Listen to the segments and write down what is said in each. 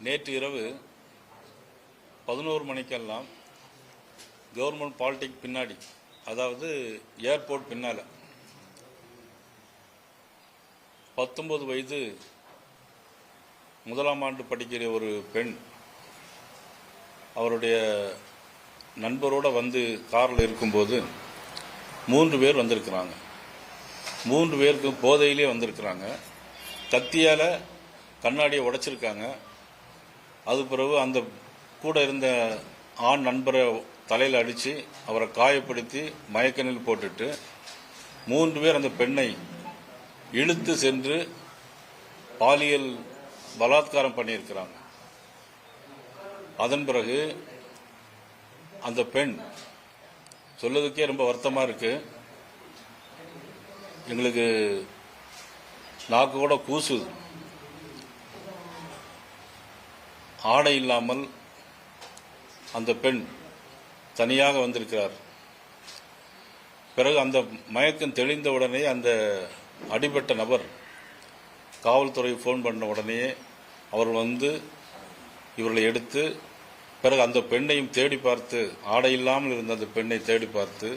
நேற்று இரவு பதினோரு மணிக்கெல்லாம் கவர்மெண்ட் பாலிடெக் பின்னாடி அதாவது ஏர்போர்ட் பின்னால பத்தொன்பது வயது முதலாம் ஆண்டு படிக்கிற ஒரு பெண் அவருடைய நண்பரோடு வந்து காரில் இருக்கும்போது மூன்று பேர் வந்திருக்கிறாங்க. மூன்று பேருக்கு போதையிலே வந்திருக்கிறாங்க. கத்தியால் கண்ணாடியை உடைச்சிருக்காங்க. அது பிறகு அந்த கூட இருந்த ஆண் நண்பரை தலையில் அடித்து அவரை காயப்படுத்தி மயக்கணில் போட்டுட்டு மூன்று பேர் அந்த பெண்ணை இழுத்து சென்று பாலியல் பலாத்காரம் பண்ணியிருக்கிறாங்க. அதன் பிறகு அந்த பெண் சொல்லதுக்கே ரொம்ப வருத்தமாக இருக்கு. எங்களுக்கு நாக்கு கூட கூசுது. ஆடை இல்லாமல் அந்த பெண் தனியாக வந்திருக்கிறார். பிறகு அந்த மயக்கம் தெளிந்த உடனே அந்த அடிபட்ட நபர் காவல்துறை ஃபோன் பண்ண உடனே அவர் வந்து இவர்களை எடுத்து பிறகு அந்த பெண்ணையும் தேடி பார்த்து ஆடை இல்லாமல் இருந்த அந்த பெண்ணை தேடி பார்த்து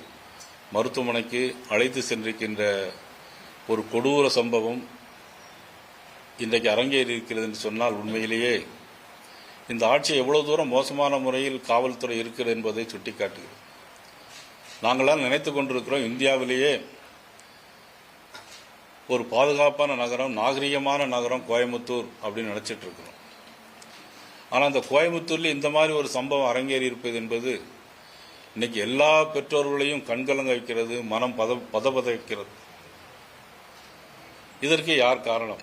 மருத்துவமனைக்கு அழைத்து சென்றிருக்கின்ற ஒரு கொடூர சம்பவம் இன்றைக்கு அரங்கேறி இருக்கிறது என்று சொன்னால் உண்மையிலேயே இந்த ஆட்சி எவ்வளவு தூரம் மோசமான முறையில் காவல்துறை இருக்கிறது என்பதை சுட்டிக்காட்டுகிறது. நாங்களாம் நினைத்து கொண்டிருக்கிறோம் இந்தியாவிலேயே ஒரு பாதுகாப்பான நகரம் நாகரிகமான நகரம் கோயம்புத்தூர் அப்படின்னு நினைச்சிட்டு இருக்கிறோம். ஆனால் அந்த கோயம்புத்தூரில் இந்த மாதிரி ஒரு சம்பவம் அரங்கேறி இருப்பது என்பது இன்னைக்கு எல்லா பெற்றோர்களையும் கண்கலங்க வைக்கிறது மனம் பத பதபத வைக்கிறது இதற்கு யார் காரணம்?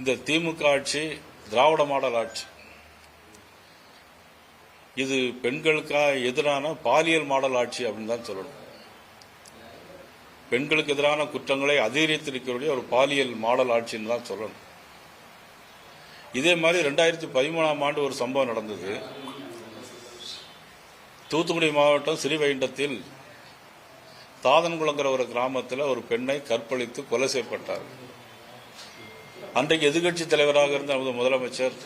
இந்த திமுக ஆட்சி திராவிட மாடல் ஆட்சி. இது பெண்களுக்காக எதிரான பாலியல் மாடல் ஆட்சி அப்படின்னு தான் சொல்லணும். பெண்களுக்கு எதிரான குற்றங்களை அதிகரித்திருக்கக்கூடிய ஒரு பாலியல் மாடல் ஆட்சின்னு தான் சொல்லணும். இதே மாதிரி ரெண்டாயிரத்தி பதிமூணாம் ஆண்டு ஒரு சம்பவம் நடந்தது. தூத்துக்குடி மாவட்டம் ஸ்ரீவைண்டத்தில் தாதன்குளங்கிற ஒரு கிராமத்தில் ஒரு பெண்ணை கற்பழித்து கொலை செய்யப்பட்டார். அன்றைக்கு எதிர்க்கட்சி தலைவராக இருந்த நமது முதலமைச்சர்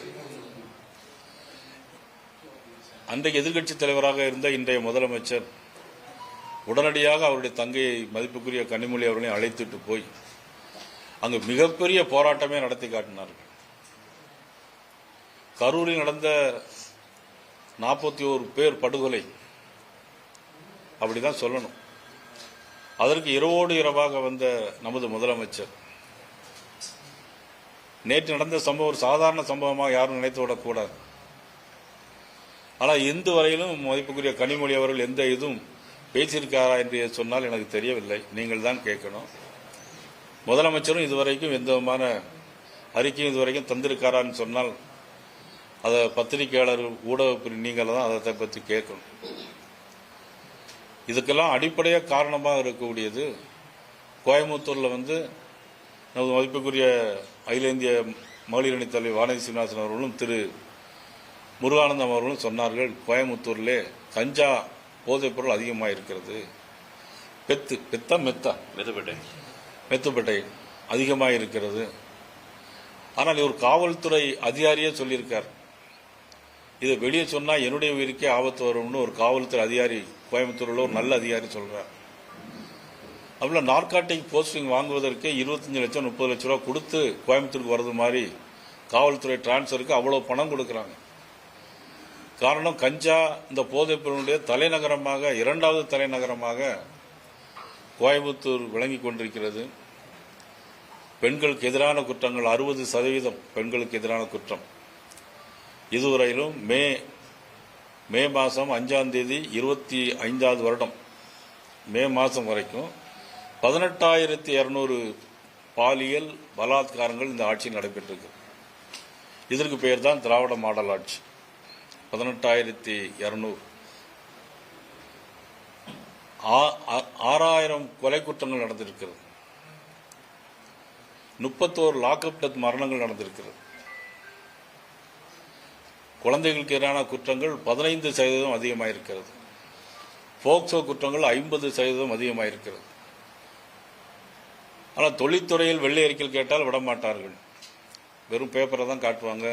அன்றைக்கு எதிர்க்கட்சி தலைவராக இருந்த இன்றைய முதலமைச்சர் உடனடியாக அவருடைய தங்கையை மதிப்புக்குரிய கனிமொழி அவர்களை அழைத்துட்டு போய் அங்கு மிகப்பெரிய போராட்டமே நடத்தி காட்டினார்கள். கரூரில் நடந்த நாற்பத்தி ஓரு பேர் படுகொலை அப்படிதான் சொல்லணும். அதற்கு இரவோடு இரவாக வந்த நமது முதலமைச்சர் நேற்று நடந்த சம்பவம் ஒரு சாதாரண சம்பவமாக யாரும் நினைத்து விடக்கூடாது ஆனால் இந்து வரையிலும் மதிப்புக்குரிய கனிமொழி அவர்கள் எந்த இதுவும் பேசியிருக்காரா என்று சொன்னால் எனக்கு தெரியவில்லை. நீங்கள் தான் கேட்கணும். முதலமைச்சரும் இதுவரைக்கும் எந்த விதமான அறிக்கையும் இதுவரைக்கும் தந்திருக்காரான்னு சொன்னால் அதை பத்திரிகையாளர் ஊடக நீங்கள் தான் அதை பற்றி கேட்கணும். இதுக்கெல்லாம் அடிப்படையாக காரணமாக இருக்கக்கூடியது கோயம்புத்தூரில் வந்து நமது மதிப்புக்குரிய அகில இந்திய மகளிர் அணி தலைவர் வானதி சீனிவாசன் அவர்களும் திரு முருகானந்தம் அவர்களும் சொன்னார்கள் கோயம்புத்தூரிலே கஞ்சா போதைப் பொருள் அதிகமாக இருக்கிறது. பெத்து பெத்தா மெத்தா? மெதுப்பட்டை. மெத்துப்பட்டை அதிகமாக இருக்கிறது. ஆனால் இவர் காவல்துறை அதிகாரியே சொல்லியிருக்கார். இதை வெளியே சொன்னா என்னுடைய உயிருக்கே ஆபத்து வரும்னு ஒரு காவல்துறை அதிகாரி கோயம்புத்தூரில் ஒரு நல்ல அதிகாரி சொல்றார். அவ்வளோ நார்காட்டிக் போஸ்டிங் வாங்குவதற்கு இருபத்தஞ்சு லட்சம் முப்பது லட்ச ரூபா கொடுத்து கோயம்புத்தூருக்கு வர்றது மாதிரி காவல்துறை டிரான்ஸ்ஃபருக்கு அவ்வளோ பணம் கொடுக்குறாங்க. காரணம் கஞ்சா இந்த போதைப் பொருளுடைய தலைநகரமாக இரண்டாவது தலைநகரமாக கோயம்புத்தூர் விளங்கி கொண்டிருக்கிறது. பெண்களுக்கு எதிரான குற்றங்கள் அறுபது சதவீதம் பெண்களுக்கு எதிரான குற்றம். இதுவரையிலும் மே மே மாதம் அஞ்சாம் தேதி இருபத்தி ஐந்தாவது வருடம். மே மாதம் வரைக்கும் பதினெட்டாயிரத்தி இரநூறு பாலியல் பலாத்காரங்கள் இந்த ஆட்சியில் நடைபெற்றிருக்கு. இதற்கு பெயர் தான் திராவிட மாடல் ஆட்சி. பதினெட்டாயிரத்தி இரநூறு. ஆறாயிரம் கொலை குற்றங்கள் நடந்திருக்கிறது. முப்பத்தோரு லாக்அப் டெத் மரணங்கள் நடந்திருக்கிறது. குழந்தைகளுக்கு எதிரான குற்றங்கள் பதினைந்து சதவீதம் அதிகமாயிருக்கிறது. போக்சோ குற்றங்கள் ஐம்பது சதவீதம் அதிகமாயிருக்கிறது. ஆனால் தொழில்துறையில் வெள்ளை அறிக்கையில் கேட்டால் விட மாட்டார்கள் வெறும் பேப்பரை தான் காட்டுவாங்க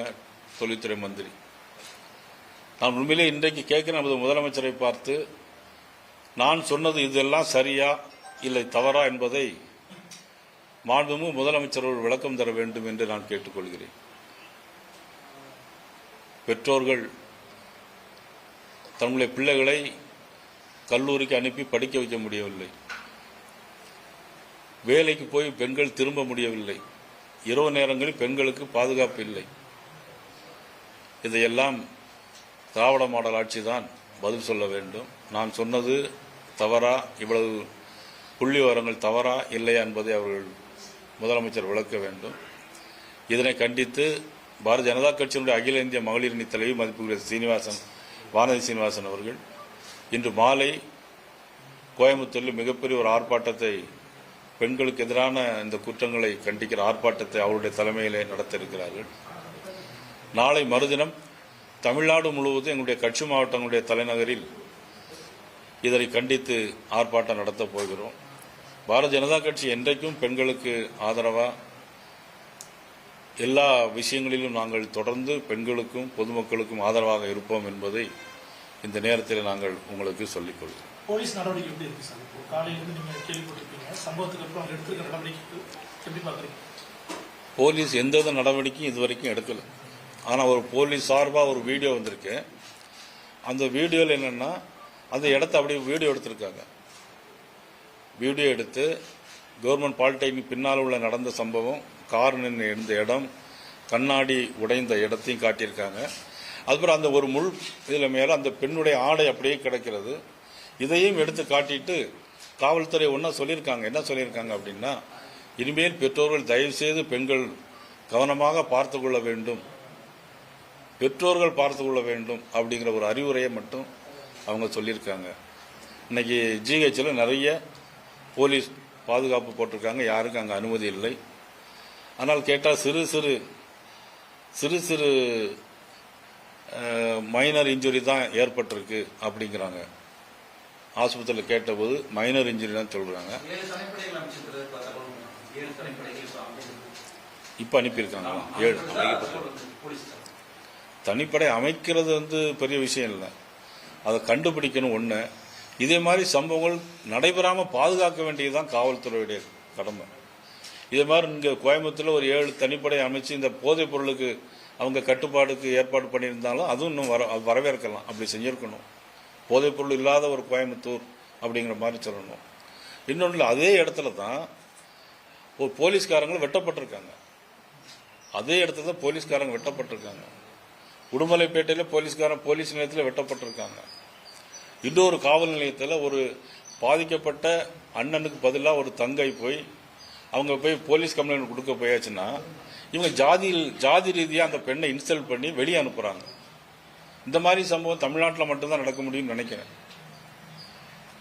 தொழில்துறை மந்திரி. நான் உண்மையிலே இன்றைக்கு கேட்க நமது முதலமைச்சரை பார்த்து நான் சொன்னது இதெல்லாம் சரியா இல்லை தவறா என்பதை மாண்புமிகு முதலமைச்சர் ஒரு விளக்கம் தர வேண்டும் என்று நான் கேட்டுக்கொள்கிறேன். பெற்றோர்கள் தன்னுடைய பிள்ளைகளை கல்லூரிக்கு அனுப்பி படிக்க வைக்க முடியவில்லை. வேலைக்கு போய் பெண்கள் திரும்ப முடியவில்லை. இரவு நேரங்களில் பெண்களுக்கு பாதுகாப்பு இல்லை. இதையெல்லாம் திராவிட மாடல் ஆட்சி தான் பதில் சொல்ல வேண்டும். நான் சொன்னது தவறா இவ்வளவு புள்ளி விவரங்கள் தவறா இல்லையா என்பதை அவர்கள் முதலமைச்சர் விளக்க வேண்டும். இதனை கண்டித்து பாரதிய ஜனதா கட்சியினுடைய அகில இந்திய மகளிர் அணி தலைவி மதிப்புக்குரிய சீனிவாசன் வானதி சீனிவாசன் அவர்கள் இன்று மாலை கோயம்புத்தூரில் மிகப்பெரிய ஒரு ஆர்ப்பாட்டத்தை பெண்களுக்கு எதிரான இந்த குற்றங்களை கண்டிக்கிற ஆர்ப்பாட்டத்தை அவருடைய தலைமையிலே நடத்த இருக்கிறார்கள் நாளை மறுதினம் தமிழ்நாடு முழுவதும் எங்களுடைய கட்சி மாவட்டங்களுடைய தலைநகரில் இதனை கண்டித்து ஆர்ப்பாட்டம் நடத்தப் போகிறோம். பாரதிய ஜனதா கட்சி என்றைக்கும் பெண்களுக்கு ஆதரவா? எல்லா விஷயங்களிலும் நாங்கள் தொடர்ந்து பெண்களுக்கும் பொதுமக்களுக்கும் ஆதரவாக இருப்போம் என்பதை இந்த நேரத்தில் நாங்கள் உங்களுக்கு சொல்லிக் கொள்கிறோம். போலீஸ் நடவடிக்கை எப்படி இருக்கு சார்? இப்போ காலையிலேருந்து நீங்கள் சம்பவத்துக்கு அப்புறம் அவங்க எப்படி பார்க்குறீங்க? போலீஸ் எந்தவித நடவடிக்கையும் இதுவரைக்கும் எடுக்கல. ஆனால் ஒரு போலீஸ் சார்பாக ஒரு வீடியோ வந்திருக்கு. அந்த வீடியோவில் என்னென்னா அந்த இடத்த அப்படியே வீடியோ எடுத்திருக்காங்க. வீடியோ எடுத்து கவர்மெண்ட் பாலிடெக்னிக் பின்னால் உள்ள நடந்த சம்பவம் கார் நின்று இருந்த இடம் கண்ணாடி உடைந்த இடத்தையும் காட்டியிருக்காங்க. அதுக்கப்புறம் அந்த ஒரு முள் இதில் மேலே அந்த பெண்ணுடைய ஆடை அப்படியே கிடக்கிறது. இதையும் எடுத்து காட்டிட்டு காவல்துறை ஒன்றா சொல்லியிருக்காங்க. என்ன சொல்லியிருக்காங்க அப்படின்னா இனிமேல் பெற்றோர்கள் தயவு செய்து பெண்கள் கவனமாக பார்த்து கொள்ள வேண்டும். பெற்றோர்கள் பார்த்து கொள்ள வேண்டும் அப்படிங்கிற ஒரு அறிவுரையை மட்டும் அவங்க சொல்லியிருக்காங்க. இன்னைக்கு ஜிஹெச்சில் நிறைய போலீஸ் பாதுகாப்பு போட்டிருக்காங்க. யாருக்கும் அங்கே அனுமதி இல்லை. ஆனால் கேட்டால் சிறு சிறு சிறு சிறு மைனர் இன்ஜுரி தான் ஏற்பட்டிருக்கு அப்படிங்கிறாங்க. ஆஸ்பத்திரியில் கேட்டபோது மைனர் இன்ஜுரி தான் சொல்கிறாங்க இப்போ அனுப்பியிருக்காங்க ஏழு. தனிப்படை அமைக்கிறது வந்து பெரிய விஷயம் இல்லை. அதை கண்டுபிடிக்கணும் ஒன்று இதே மாதிரி சம்பவங்கள் நடைபெறாமல் பாதுகாக்க வேண்டியது தான் காவல்துறையுடைய கடமை. இதே மாதிரி இங்கே கோயம்புத்தூரில் ஒரு ஏழு தனிப்படை அமைச்சு இந்த போதைப் பொருளுக்கு அவங்க கட்டுப்பாடுக்கு ஏற்பாடு பண்ணியிருந்தாலும் அதுவும் இன்னும் வர வரவேற்கலாம். அப்படி செஞ்சிருக்கணும். போதைப் பொருள் இல்லாத ஒரு கோயம்புத்தூர் அப்படிங்கிற மாதிரி சொல்லணும். இன்னொன்று அதே இடத்துல தான் ஒரு போலீஸ்காரங்களும் வெட்டப்பட்டிருக்காங்க. அதே இடத்துல தான் போலீஸ்காரங்க வெட்டப்பட்டிருக்காங்க. உடுமலைப்பேட்டையில் போலீஸ்காரன் போலீஸ் நிலையத்தில் வெட்டப்பட்டிருக்காங்க. இன்னொரு காவல் நிலையத்தில் ஒரு பாதிக்கப்பட்ட அண்ணனுக்கு பதிலாக ஒரு தங்கை போய் அவங்க போய் போலீஸ் கம்ப்ளைண்ட் கொடுக்க போயாச்சுன்னா இவங்க ஜாதியில் ஜாதி ரீதியாக அந்த பெண்ணை இன்சல்ட் பண்ணி வெளியே அனுப்புகிறாங்க இந்த மாதிரி சம்பவம் தமிழ்நாட்டில் மட்டும்தான் நடக்க முடியும்னு நினைக்கிறேன்.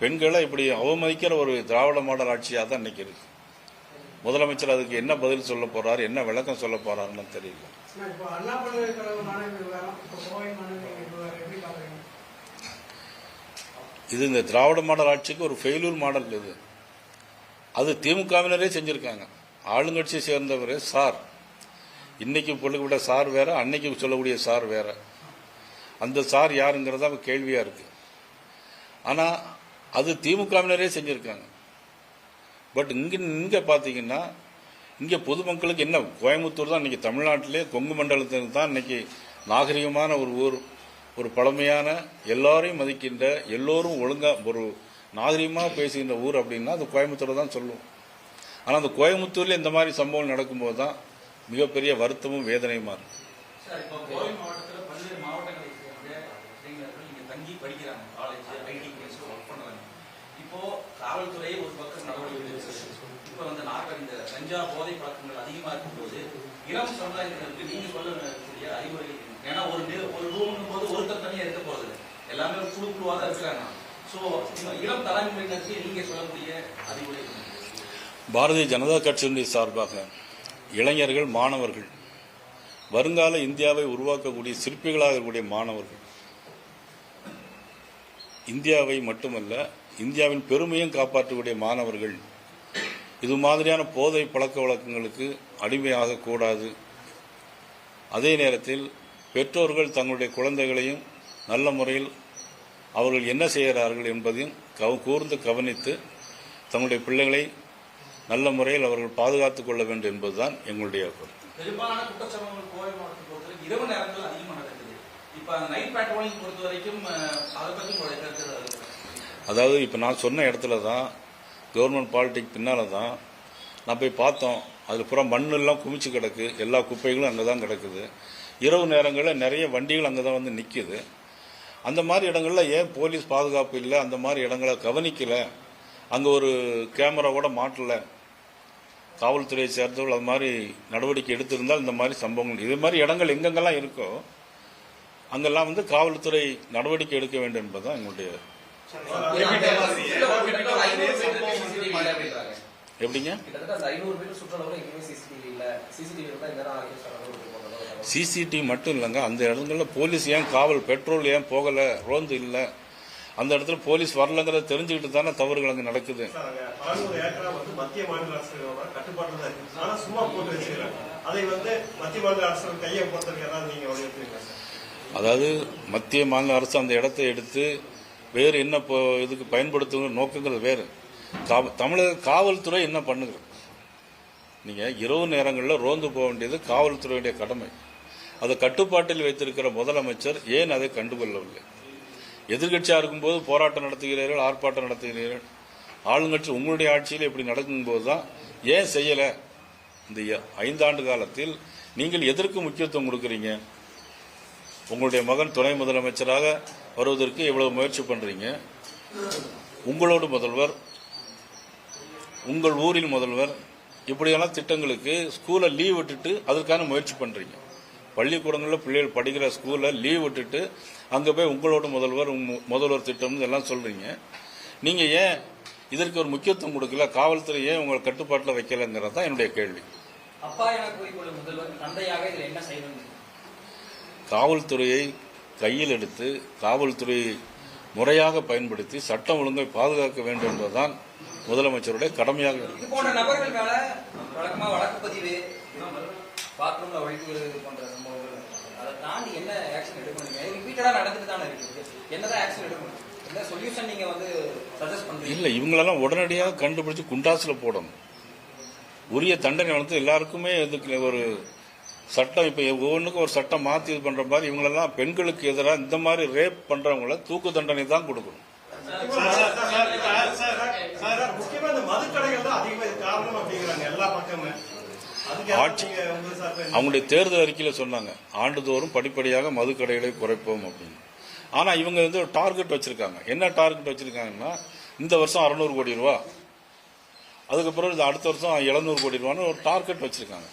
பெண்களை இப்படி அவமதிக்கிற ஒரு திராவிட மாடல் ஆட்சியாக தான் இருக்கு. முதலமைச்சர் அதுக்கு என்ன பதில் சொல்ல போறாரு என்ன விளக்கம் சொல்ல போறாருன்னு தெரியல. இது இந்த திராவிட மாடல் ஆட்சிக்கு ஒரு ஃபெயிலூர் மாடல் இது. அது திமுகவினரே செஞ்சிருக்காங்க. ஆளுங்கட்சியை சேர்ந்தவர் சார். இன்னைக்கு பொழுதுவிட சார் வேற அன்னைக்கு சொல்லக்கூடிய சார் வேற. அந்த சார் யாருங்கிறதா கேள்வியாக இருக்குது ஆனால் அது திமுகவினரே செஞ்சுருக்காங்க. பட் இங்கே இங்கே பார்த்தீங்கன்னா இங்கே பொதுமக்களுக்கு என்ன கோயம்புத்தூர் தான் இன்றைக்கி தமிழ்நாட்டிலே கொங்கு மண்டலத்தில் தான் இன்னைக்கு நாகரிகமான ஒரு ஊர் ஒரு பழமையான எல்லாரையும் மதிக்கின்ற எல்லோரும் ஒழுங்காக ஒரு நாகரிகமாக பேசுகின்ற ஊர் அப்படின்னா அது கோயம்புத்தூர் தான் சொல்லுவோம் ஆனால் அந்த கோயம்புத்தூரில் இந்த மாதிரி சம்பவம் நடக்கும்போது தான் மிகப்பெரிய வருத்தமும் வேதனையுமா இருக்கு சார் இப்போ கோவை மாவட்டத்துல பல்வேறு மாவட்டங்களை சேர்ந்த இளைஞர்கள் இங்க தங்கி படிக்கிறாங்க காலேஜ் ஐடி கேஸ் ஒர்க் பண்றாங்க இப்போ காவல்துறை ஒரு பக்கம் நடவடிக்கை எடுக்குது. இப்போ வந்து நாட்டில் இந்த கஞ்சா போதை பழக்கங்கள் அதிகமா இருக்கும்போது இளம் சமுதாயத்தினருக்கு நீங்க சொல்லக்கூடிய அறிவுரை ஏன்னா ஒரு ஒரு ரூம் போது ஒருத்தர் தனியா இருக்க போறது எல்லாமே ஒரு குழு குழுவாக தான் இருக்கிறாங்க. சோ இளம் தலைமுறையினருக்கு நீங்க சொல்லக்கூடிய அறிவுரை பாரதிய ஜனதா கட்சியினுடைய சார்பாக இளைஞர்கள் மாணவர்கள் வருங்கால இந்தியாவை உருவாக்கக்கூடிய சிற்பிகளாக இருக்கக்கூடிய மாணவர்கள் இந்தியாவை மட்டுமல்ல இந்தியாவின் பெருமையும் காப்பாற்றக்கூடிய மாணவர்கள். இது மாதிரியான போதை பழக்க வழக்கங்களுக்கு அடிமையாக கூடாது. அதே நேரத்தில் பெற்றோர்கள் தங்களுடைய குழந்தைகளையும் நல்ல முறையில் அவர்கள் என்ன செய்கிறார்கள் என்பதையும் கவ- கூர்ந்து கவனித்து தங்களுடைய பிள்ளைகளை நல்ல முறையில் அவர்கள் பாதுகாத்துக் கொள்ள வேண்டும் என்பதுதான் எங்களுடைய கருத்து பெரும்பாலான குற்றச்சம்பவங்கள் கோவை மாவட்டத்தை பொறுத்தவரை இரவு நேரங்கள் அதிகமாக நடக்குது. நைட் பேட்ரோலிங் பொறுத்த வரைக்கும் அதை உங்களுடைய கருத்து அதாவது இப்போ நான் சொன்ன இடத்துல தான் கவர்மெண்ட் பாலிட்டிக் பின்னால் தான் நான் போய் பார்த்தோம் அதில் பூரா மண்ணெல்லாம் குமிச்சு கிடக்கு எல்லா குப்பைகளும் அங்கே தான் கிடக்குது. இரவு நேரங்களில் நிறைய வண்டிகள் அங்கே தான் வந்து நிற்கிது அந்த மாதிரி இடங்களில் ஏன் போலீஸ் பாதுகாப்பு இல்லை? அந்த மாதிரி இடங்களை கவனிக்கலை. அங்கே ஒரு கேமரா கூட மாட்டலை. காவல்துறையை சேர்ந்தவர்கள் அது மாதிரி நடவடிக்கை எடுத்திருந்தால் இந்த மாதிரி சம்பவங்கள். இது மாதிரி இடங்கள் எங்கெங்கெல்லாம் இருக்கோ அங்கெல்லாம் வந்து காவல்துறை நடவடிக்கை எடுக்க வேண்டும் என்பதுதான் எங்களுடைய எப்படிங்க? சிசிடிவி மட்டும் இல்லைங்க. அந்த இடங்களில் போலீஸ் ஏன் காவல் பெட்ரோல் ஏன் போகலை? ரோந்து இல்லை. அந்த இடத்துல போலீஸ் வரலங்கிறத தெரிஞ்சுக்கிட்டு தானே தவறுகள் அங்கே நடக்குது. அதாவது மத்திய மாநில அரசு அந்த இடத்தை எடுத்து வேறு என்ன இப்போ இதுக்கு பயன்படுத்துகிற நோக்கங்கள் வேறு. காவ- தமிழக காவல்துறை என்ன பண்ணுகிறது நீங்கள் இரவு நேரங்களில் ரோந்து போக வேண்டியது காவல்துறையுடைய கடமை. அதை கட்டுப்பாட்டில் வைத்திருக்கிற முதலமைச்சர் ஏன் அதை கண்டுகொள்ளவில்லை? எதிர்கட்சியாக இருக்கும்போது போராட்டம் நடத்துகிறீர்கள் ஆர்ப்பாட்டம் நடத்துகிறீர்கள். ஆளுங்கட்சி உங்களுடைய ஆட்சியில் இப்படி நடக்கும்போது தான் ஏன் செய்யலை? இந்த ஐந்தாண்டு காலத்தில் நீங்கள் எதற்கு முக்கியத்துவம் கொடுக்குறீங்க? உங்களுடைய மகன் துணை முதலமைச்சராக வருவதற்கு இவ்வளவு முயற்சி பண்றீங்க. உங்களோட முதல்வர் உங்கள் ஊரில் முதல்வர் இப்படியெல்லாம் திட்டங்களுக்கு ஸ்கூலை லீவ் விட்டுட்டு அதற்கான முயற்சி பண்றீங்க. பள்ளிக்கூடங்களில் பிள்ளைகள் படிக்கிற ஸ்கூலில் லீவ் விட்டுட்டு அங்கே போய் உங்களோட முதல்வர் முதல்வர் திட்டம்னு எல்லாம் சொல்றீங்க. நீங்க ஏன் இதற்கு ஒரு முக்கியத்துவம் கொடுக்கல? காவல்துறை ஏன் உங்களை கட்டுப்பாட்டில் வைக்கலங்கிறது தான் என்னுடைய கேள்வி. அப்பா என கூறிக்கொள்ளும் முதல்வர் தந்தையாக இதில் என்ன செய்யணும் காவல்துறையை கையில் எடுத்து காவல்துறையை முறையாக பயன்படுத்தி சட்டம் ஒழுங்கை பாதுகாக்க வேண்டும் என்பதுதான் முதலமைச்சருடைய கடமையாக இல்ல இவங்களெல்லாம் உடனடியாக கண்டுபிடிச்சு குண்டாசுல போடணும். உரிய தண்டனை வந்து எல்லாருக்குமே இதுக்கு ஒரு சட்டம் இப்ப ஒவ்வொன்றுக்கும் ஒரு சட்டம் மாத்தி இது பண்ற மாதிரி இவங்களெல்லாம் பெண்களுக்கு எதிராக இந்த மாதிரி ரேப் பண்றவங்கள தூக்கு தண்டனை தான் கொடுக்கணும். ஆட்சி- அவங்களுடைய தேர்தல் அறிக்கையில சொன்னாங்க ஆண்டுதோறும் படிப்படியாக மதுக்கடைகளை குறைப்போம் அப்படின்னு. ஆனா இவங்க வந்து ஒரு டார்கெட் வச்சிருக்காங்க. என்ன டார்கெட் வச்சிருக்காங்கன்னா இந்த வருஷம் அறுநூறு கோடி ரூபா. அதுக்கப்புறம் இது அடுத்த வருஷம் எழுநூறு கோடி ரூபான்னு ஒரு டார்கெட் வச்சிருக்காங்க.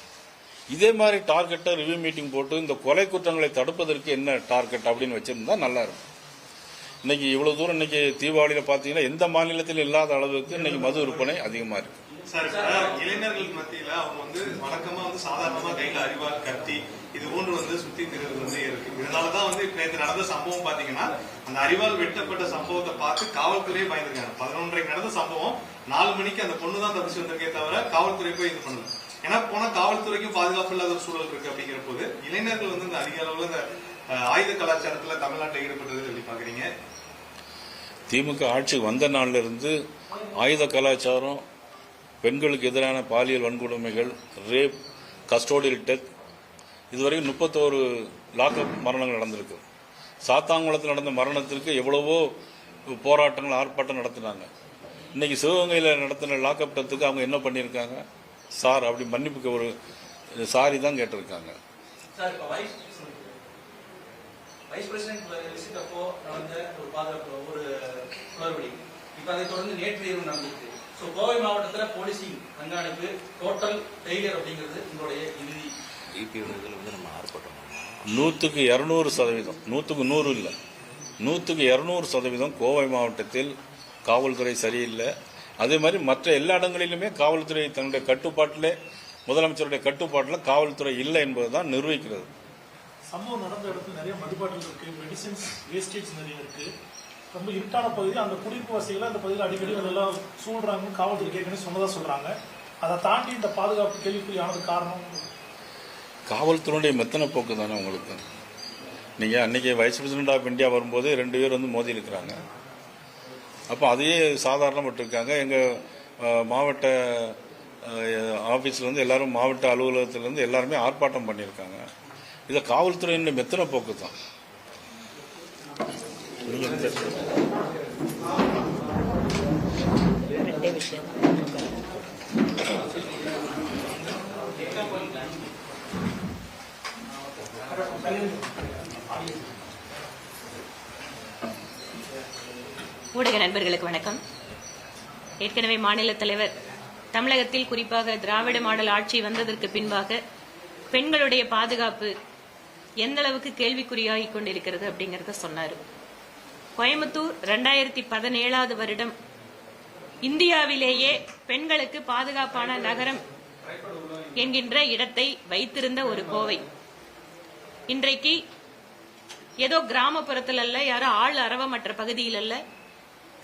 இதே மாதிரி டார்கெட்டை ரிவ்யூ மீட்டிங் போட்டு இந்த கொலை குற்றங்களை தடுப்பதற்கு என்ன டார்கெட் அப்படின்னு வச்சுருந்தா நல்லா இருக்கும். இன்னைக்கு இவ்வளோ தூரம் இன்னைக்கு தீபாவளியில் பார்த்தீங்கன்னா எந்த மாநிலத்திலும் இல்லாத அளவுக்கு இன்னைக்கு மது விற்பனை அதிகமாக இருக்கு. சார் இளைஞர்கள் மத்தியில அவங்க வந்து வழக்கமா வந்து சாதாரணமா கையில அறிவால் கத்தி இது போன்று வந்து சுத்தி திரிறது வந்து இருக்கு. இதனாலதான் வந்து நேற்று நடந்த சம்பவம் பாத்தீங்கன்னா அந்த அறிவால் வெட்டப்பட்ட சம்பவத்தை பார்த்து காவல்துறையே பயந்துருக்காங்க. பதினொன்றரைக்கு நடந்த சம்பவம் நாலு மணிக்கு அந்த பொண்ணு தான் தப்பிச்சு வந்திருக்கே தவிர காவல்துறை போய் இது பண்ணல. ஏன்னா போனா காவல்துறைக்கும் பாதுகாப்பு இல்லாத ஒரு சூழல் இருக்கு அப்படிங்கிற போது இளைஞர்கள் வந்து இந்த அதிக அளவுல இந்த ஆயுத கலாச்சாரத்துல தமிழ்நாட்டில் ஈடுபட்டது எப்படி பாக்குறீங்க? திமுக ஆட்சிக்கு வந்த நாள்ல இருந்து ஆயுத கலாச்சாரம் பெண்களுக்கு எதிரான பாலியல் வன்கொடுமைகள் ரேப் கஸ்டோடியல் டெத் இதுவரைக்கும் முப்பத்தோரு லாக்அப் மரணங்கள் நடந்திருக்கு. சாத்தாங்குளத்தில் நடந்த மரணத்திற்கு எவ்வளவோ போராட்டங்கள் ஆர்ப்பாட்டம் நடத்தினாங்க. இன்னைக்கு சிவகங்கையில் நடத்தின லாக்அப் டெத்துக்கு அவங்க என்ன பண்ணியிருக்காங்க? சார் அப்படி மன்னிப்புக்கு ஒரு சாரி தான் கேட்டிருக்காங்க. சார் இப்ப வைஸ் வைஸ் பிரசிடென்ட் விசிட் அப்போ நடந்த ஒரு பாதுகாப்பு ஒரு குளறுபடி. இப்ப அதை தொடர்ந்து நேற்று இரவு நடந்திருக்கு. ஸோ கோவை மாவட்டத்துல போலீசிங் கண்காணிப்பு டோட்டல் ஃபெயிலியர் அப்படிங்கிறது உங்களுடைய இறுதி. நூற்றுக்கு இரநூறு சதவீதம். நூற்றுக்கு நூறு இல்லை. நூற்றுக்கு இரநூறு சதவீதம் கோவை மாவட்டத்தில் காவல்துறை சரியில்லை. அதே மாதிரி மற்ற எல்லா இடங்களிலுமே காவல்துறை தன்னுடைய கட்டுப்பாட்டிலே முதலமைச்சருடைய கட்டுப்பாட்டில் காவல்துறை இல்லை என்பதுதான் நிரூபிக்கிறது சம்பவம் நடந்த இடத்துல நிறைய மதுபாட்டில் இருக்கு மெடிசின்ஸ் வேஸ்டேஜ் நிறைய இருக்கு. ரொம்ப இருட்டான பகுதி அந்த குடியிருப்பு வசதிகளை அந்த பகுதியில் அடிக்கடி அதெல்லாம் சூழ்றாங்கன்னு காவல்துறை ஏற்கனவே சொன்னதா சொல்றாங்க. அதை தாண்டி இந்த பாதுகாப்பு கேள்விக்குறியானது காரணம்? காவல்துறையுடைய மெத்தன போக்கு தானே உங்களுக்கு? நீங்கள் அன்னைக்கு வைஸ் பிரசிடென்ட் ஆஃப் இந்தியா வரும்போது ரெண்டு பேர் வந்து மோதி இருக்கிறாங்க அப்போ அதையே சாதாரணப்பட்டிருக்காங்க. எங்கள் மாவட்ட ஆஃபீஸ்லேருந்து எல்லாரும் மாவட்ட அலுவலகத்திலேருந்து எல்லாருமே ஆர்ப்பாட்டம் பண்ணியிருக்காங்க. இதை காவல்துறையின் மெத்தனை போக்கு தான். விஷயம். ஊடக நண்பர்களுக்கு வணக்கம். ஏற்கனவே மாநில தலைவர் தமிழகத்தில் குறிப்பாக திராவிட மாடல் ஆட்சி வந்ததற்கு பின்பாக பெண்களுடைய பாதுகாப்பு எந்த அளவுக்கு கேள்விக்குறியாகி கொண்டிருக்கிறது அப்படிங்கறத சொன்னார். கோயம்புத்தூர் ரெண்டாயிரத்தி பதினேழாவது வருடம் இந்தியாவிலேயே பெண்களுக்கு பாதுகாப்பான நகரம் என்கின்ற இடத்தை வைத்திருந்த ஒரு கோவை. இன்றைக்கு ஏதோ கிராமப்புறத்தில் அல்ல யாரோ ஆள் அரவமற்ற பகுதியில் அல்ல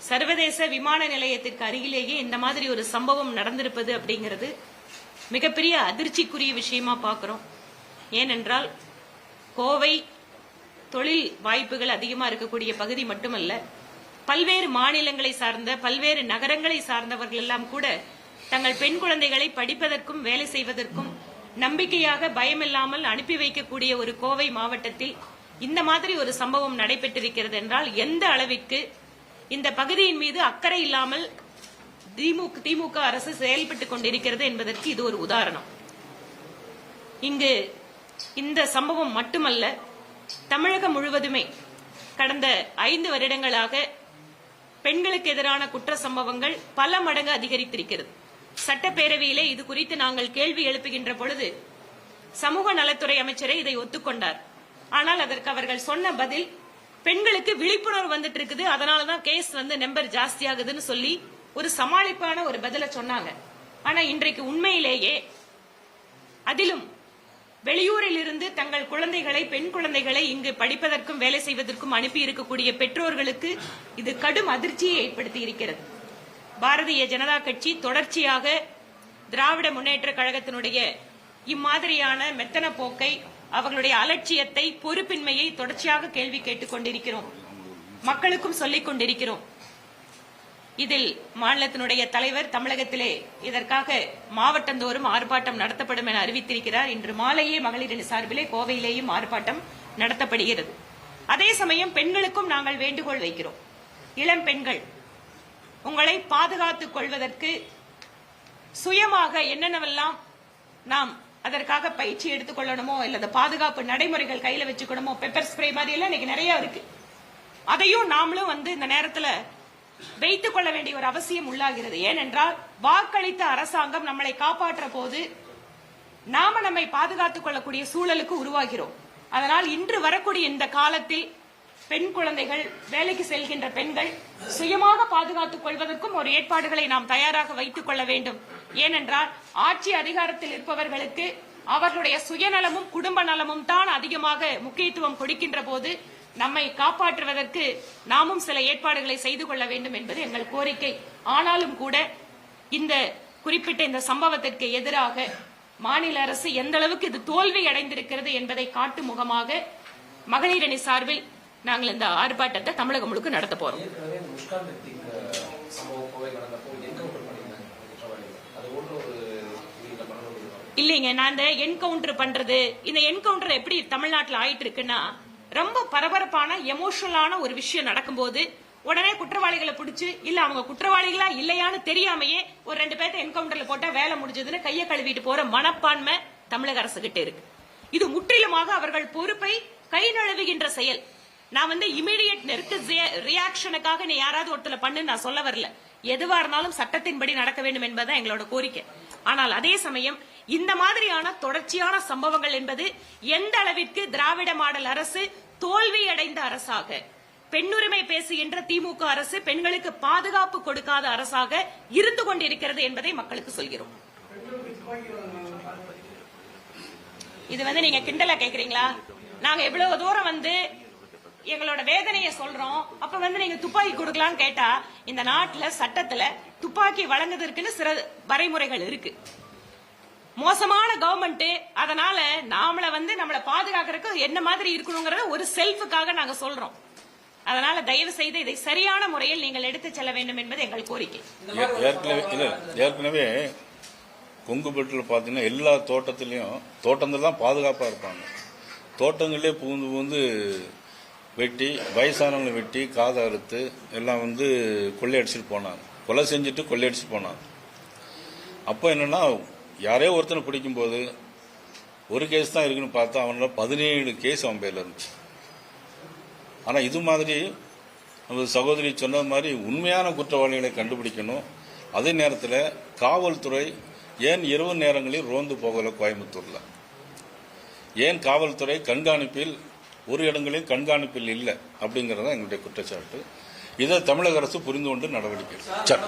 சர்வதேச விமான நிலையத்திற்கு அருகிலேயே இந்த மாதிரி ஒரு சம்பவம் நடந்திருப்பது அப்படிங்கிறது மிகப்பெரிய அதிர்ச்சிக்குரிய விஷயமா பார்க்குறோம். ஏனென்றால் கோவை தொழில் வாய்ப்புகள் அதிகமாக இருக்கக்கூடிய பகுதி மட்டுமல்ல பல்வேறு மாநிலங்களை சார்ந்த பல்வேறு நகரங்களை சார்ந்தவர்கள் எல்லாம் கூட தங்கள் பெண் குழந்தைகளை படிப்பதற்கும் வேலை செய்வதற்கும் நம்பிக்கையாக பயமில்லாமல் அனுப்பி வைக்கக்கூடிய ஒரு கோவை மாவட்டத்தில் இந்த மாதிரி ஒரு சம்பவம் நடைபெற்றிருக்கிறது என்றால் எந்த அளவிற்கு இந்த பகுதியின் மீது அக்கறை இல்லாமல் திமுக திமுக அரசு செயல்பட்டுக் கொண்டிருக்கிறது என்பதற்கு இது ஒரு உதாரணம். இங்கு இந்த சம்பவம் மட்டுமல்ல தமிழகம் முழுவதுமே கடந்த ஐந்து வருடங்களாக பெண்களுக்கு எதிரான குற்ற சம்பவங்கள் பல மடங்கு அதிகரித்திருக்கிறது. சட்டப்பேரவையிலே இது குறித்து நாங்கள் கேள்வி எழுப்புகின்ற பொழுது சமூக நலத்துறை அமைச்சரே இதை ஒத்துக்கொண்டார். ஆனால் அதற்கு அவர்கள் சொன்ன பதில் பெண்களுக்கு விழிப்புணர்வு வந்துட்டு இருக்குது அதனாலதான் கேஸ் வந்து நம்பர் ஜாஸ்தியாகுதுன்னு சொல்லி ஒரு சமாளிப்பான ஒரு பதில சொன்னாங்க. ஆனா இன்றைக்கு உண்மையிலேயே அதிலும் வெளியூரில் இருந்து தங்கள் குழந்தைகளை பெண் குழந்தைகளை இங்கு படிப்பதற்கும் வேலை செய்வதற்கும் அனுப்பி இருக்கக்கூடிய பெற்றோர்களுக்கு இது கடும் அதிர்ச்சியை ஏற்படுத்தி இருக்கிறது பாரதிய ஜனதா கட்சி தொடர்ச்சியாக திராவிட முன்னேற்ற கழகத்தினுடைய இம்மாதிரியான மெத்தன போக்கை அவர்களுடைய அலட்சியத்தை பொறுப்பின்மையை தொடர்ச்சியாக கேள்வி கேட்டுக் கொண்டிருக்கிறோம். மக்களுக்கும் சொல்லிக் கொண்டிருக்கிறோம். இதில் மாநிலத்தினுடைய தலைவர் தமிழகத்திலே இதற்காக மாவட்டந்தோறும் ஆர்ப்பாட்டம் நடத்தப்படும் என அறிவித்திருக்கிறார். இன்று மாலையே மகளிரின் சார்பிலே கோவையிலேயும் ஆர்ப்பாட்டம் நடத்தப்படுகிறது. அதே சமயம் பெண்களுக்கும் நாங்கள் வேண்டுகோள் வைக்கிறோம். இளம் பெண்கள் உங்களை பாதுகாத்துக் கொள்வதற்கு சுயமாக என்னென்னவெல்லாம் நாம் அதற்காக பயிற்சி எடுத்துக்கொள்ளணுமோ இல்ல பாதுகாப்பு நடைமுறைகள் கையில வச்சுக்கணுமோ பெப்பர் ஸ்ப்ரே மாதிரி எல்லாம் இன்னைக்கு நிறைய இருக்கு. அதையும் நாமளும் வந்து இந்த நேரத்துல வைத்துக் கொள்ள வேண்டிய ஒரு அவசியம் உள்ளாகிறது. ஏனென்றால் வாக்களித்த அரசாங்கம் நம்மளை காப்பாற்ற போது நாம நம்மை பாதுகாத்துக் கொள்ளக்கூடிய சூழலுக்கு உருவாகிறோம். அதனால் இன்று வரக்கூடிய இந்த காலத்தில் பெண் குழந்தைகள் வேலைக்கு செல்கின்ற பெண்கள் சுயமாக பாதுகாத்துக் கொள்வதற்கும் ஒரு ஏற்பாடுகளை நாம் தயாராக வைத்துக் கொள்ள வேண்டும். ஏனென்றால் ஆட்சி அதிகாரத்தில் இருப்பவர்களுக்கு அவர்களுடைய சுயநலமும் குடும்ப நலமும் தான் அதிகமாக முக்கியத்துவம் கொடுக்கின்ற போது நம்மை காப்பாற்றுவதற்கு நாமும் சில ஏற்பாடுகளை செய்து கொள்ள வேண்டும் என்பது எங்கள் கோரிக்கை. ஆனாலும் கூட இந்த குறிப்பிட்ட இந்த சம்பவத்திற்கு எதிராக மாநில அரசு எந்த அளவுக்கு இது தோல்வி அடைந்திருக்கிறது என்பதை காட்டும் முகமாக மகளிரணி சார்பில் நாங்கள் இந்த ஆர்ப்பாட்டத்தை தமிழகம் முழுக்க நடத்த போறோம் ஏற்கனவே முஷ்கான் மெத்திக் சம்பவம் கோவை நடந்தப்போ என்கவுண்டர் பண்ணியிருந்தாங்க குற்றவாளிகள் அது போன்ற ஒரு உயிரிழந்த மரணம் இல்லைங்க நான் இந்த என்கவுண்டர் பண்றது இந்த என்கவுண்டர் எப்படி தமிழ்நாட்டில் ஆயிட்டு இருக்குன்னா ரொம்ப பரபரப்பான எமோஷனலான ஒரு விஷயம் நடக்கும்போது உடனே குற்றவாளிகளை பிடிச்சி இல்ல அவங்க குற்றவாளிகளா இல்லையான்னு தெரியாமையே ஒரு ரெண்டு பேர்த்த என்கவுண்டர்ல போட்டா வேலை முடிஞ்சதுன்னு கையை கழுவிட்டு போற மனப்பான்மை தமிழக அரசு கிட்ட இருக்கு. இது முற்றிலுமாக அவர்கள் பொறுப்பை கை நழுவுகின்ற செயல். நான் வந்து இமீடியட் நெருக்க ரியாக்ஷனுக்காக நீ யாராவது ஒருத்தல பண்ணு நான் சொல்ல வரல. எதுவா இருந்தாலும் சட்டத்தின்படி நடக்க வேண்டும் என்பதுதான் எங்களோட கோரிக்கை. ஆனால் அதே சமயம் இந்த மாதிரியான தொடர்ச்சியான சம்பவங்கள் என்பது எந்த அளவிற்கு திராவிட மாடல் அரசு தோல்வி அடைந்த அரசாக பெண்ணுரிமை பேசுகின்ற திமுக அரசு பெண்களுக்கு பாதுகாப்பு கொடுக்காத அரசாக இருந்து கொண்டிருக்கிறது என்பதை மக்களுக்கு சொல்கிறோம். இது வந்து நீங்க கிண்டலா கேக்குறீங்களா? நாங்க எவ்வளவு தூரம் வந்து எங்களோட வேதனையை சொல்றோம் அப்ப வந்து நீங்க துப்பாக்கி கொடுக்கலாம்னு கேட்டா இந்த நாட்டுல சட்டத்துல துப்பாக்கி வழங்குவதற்குன்னு சில வரைமுறைகள் இருக்கு. மோசமான கவர்மெண்ட் அதனால நாமள வந்து நம்மளை பாதுகாக்கிறதுக்கு என்ன மாதிரி இருக்கணுங்கிறத ஒரு செல்ஃபுக்காக நாங்க சொல்றோம். அதனால தயவு செய்து இதை சரியான முறையில் நீங்கள் எடுத்து செல்ல வேண்டும் என்பது எங்கள் கோரிக்கை. ஏற்கனவே இல்ல ஏற்கனவே கொங்குபெட்டில் பார்த்தீங்கன்னா எல்லா தோட்டத்துலேயும் தோட்டங்கள் தான் பாதுகாப்பாக இருப்பாங்க. தோட்டங்களே புகுந்து புகுந்து வெட்டி வயசானவங்களை வெட்டி காதை அறுத்து எல்லாம் வந்து கொள்ளையடிச்சிட்டு போனாங்க. கொலை செஞ்சுட்டு கொள்ளையடிச்சிட்டு போனாங்க. அப்போ என்னன்னா யாரையோ ஒருத்தனை பிடிக்கும்போது ஒரு கேஸ் தான் இருக்குன்னு பார்த்தா அவனோட பதினேழு கேஸ் அவன் பேரில் இருந்துச்சு. ஆனால் இது மாதிரி நமது சகோதரி சொன்னது மாதிரி உண்மையான குற்றவாளிகளை கண்டுபிடிக்கணும். அதே நேரத்தில் காவல்துறை ஏன் இரவு நேரங்களில் ரோந்து போகலை கோயம்புத்தூரில்? ஏன் காவல்துறை கண்காணிப்பில் ஒரு இடங்களில் கண்காணிப்பில் இல்லை அப்படிங்கிறது தான் எங்களுடைய குற்றச்சாட்டு. இதை தமிழக அரசு புரிந்து கொண்டு நடவடிக்கை சரி.